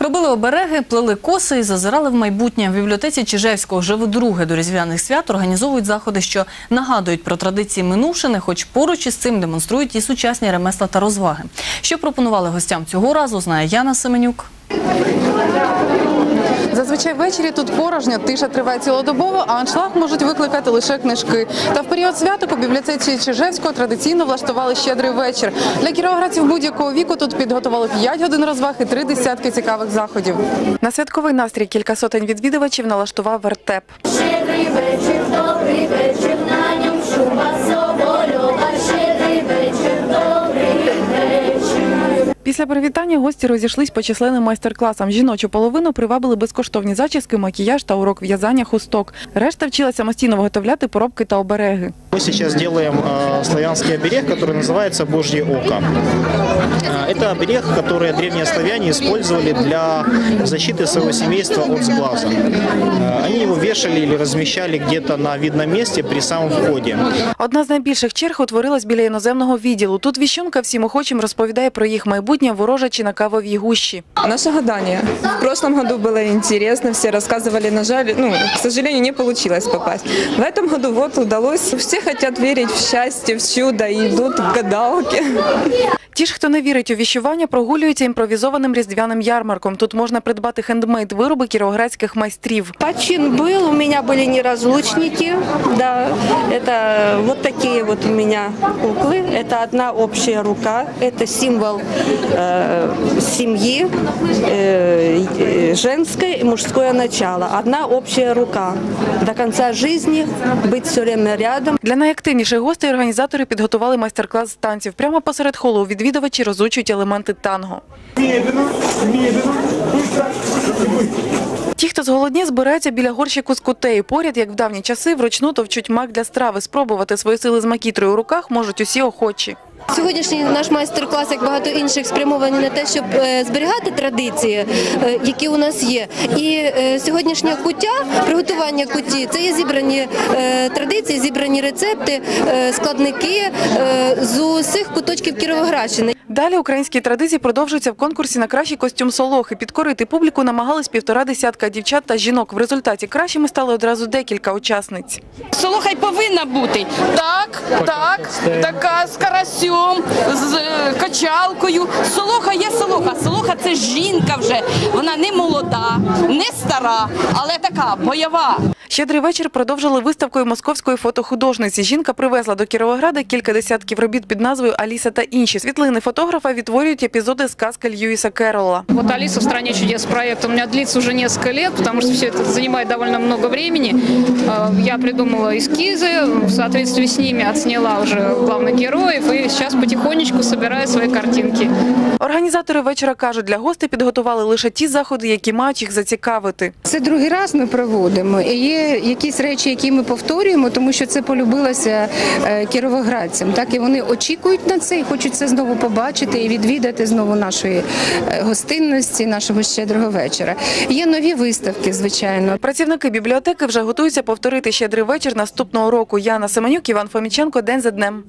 Робили обереги, плели коси і зазирали в майбутнє. В бібліотеці Чижевського вже вдруге до різдвяних свят організовують заходи, що нагадують про традиції минувшини, хоч поруч із цим демонструють і сучасні ремесла та розваги. Що пропонували гостям цього разу, знає Яна Семенюк. Зазвичай ввечері тут порожньо, тиша триває цілодобово, а аншлаг можуть викликати лише книжки. Та в період святок у бібліотеці Чижевського традиційно влаштували щедрий вечір. Для кіровоградців будь-якого віку тут підготували 5 годин розваг і три десятки цікавих заходів. На святковий настрій кілька сотень відвідувачів налаштував вертеп. Щедрий вечір, добрий вечір, на ньому шуба собольова. Щедрий вечір. Після привітання гості розійшлись по численним майстер-класам. Жіночу половину привабили безкоштовні зачіски, макіяж та урок в'язання хусток. Решта вчила самостійно виготовляти поробки та обереги. Мы сейчас делаем э, славянский оберег, который называется Божье око. Э, это оберег, который древние славяне использовали для защиты своего семейства от сглаза. Э, они его вешали или размещали где-то на видном месте при самом входе. Одна з найбільших черг утворилась біля іноземного відділу. Тут віщунка всім охочим розповідає про їх майбутнє ворожачі на кавовій гущі. Наше гадание. В прошлом году было интересно, все рассказывали, на жаль, ну, к сожалению, не получилось попасть. В этом году вот удалось. Все хотят верить в счастье, в чудо и идут к гадалке. Ті ж, хто не вірить у віщування, прогулюються імпровізованим різдвяним ярмарком. Тут можна придбати хендмейд вироби кіровоградських майстрів. Почин был, у меня были неразлучники, да, это вот такие вот у меня куклы, это одна общая рука, это символ э, семьи, э, э, женское и мужское начало, одна общая рука. До конца жизни быть все время рядом, Для найактивніших гостей організатори підготували майстер-клас з танців. Прямо посеред холу відвідувачі розучують елементи танго. Ті, хто зголодні, збираються біля горщику з кутею. Поряд, як в давні часи, вручну товчуть мак для страви. Спробувати свої сили з макітрою у руках можуть усі охочі. Сьогоднішній наш майстер-клас, як багато інших, спрямовані на те, щоб е, зберігати традиції, е, які у нас є. І е, сьогоднішня куття, приготування куті, це є зібрані традиції, зібрані рецепти, складники з усіх куточків Кіровоградщини. Далі українські традиції продовжуються в конкурсі на кращий костюм солохи. Підкорити публіку намагались півтора десятка дівчат та жінок. В результаті кращими стали одразу декілька учасниць. Солоха й повинна бути. Так, так, така з карасьом, з е, качалкою. Солоха є солоха. Солоха це жінка вже. Вона не молода, не стара, але така бойова. Щедрий вечір продовжили виставкою московської фотохудожниці. Жінка привезла до Кіровограда кілька десятків робіт під назвою Аліса та інші. Світлини фотографа відтворюють епізоди сказки Льюіса Керрола. Вот «Алиса в стране чудес» проект у меня длится уже несколько лет, потому что все это занимает довольно много времени. Э, Я придумала эскизы, в соответствии с ними отсняла уже главных героев и сейчас потихонечку собираю свои картинки. Організатори вечора кажуть, для гостей підготували лише ті заходи, які мають їх зацікавити. Це другий раз ми проводимо. І є якісь речі, які ми повторюємо, тому що це полюбилося е, кіровоградцям. Так і вони очікують на це і хочуть це знову побачити і відвідати знову нашої е, гостинності, нашого щедрого вечора. Є нові виставки, звичайно. Працівники бібліотеки вже готуються повторити щедрий вечір наступного року. Яна Семенюк, Іван Фоміченко. День за днем.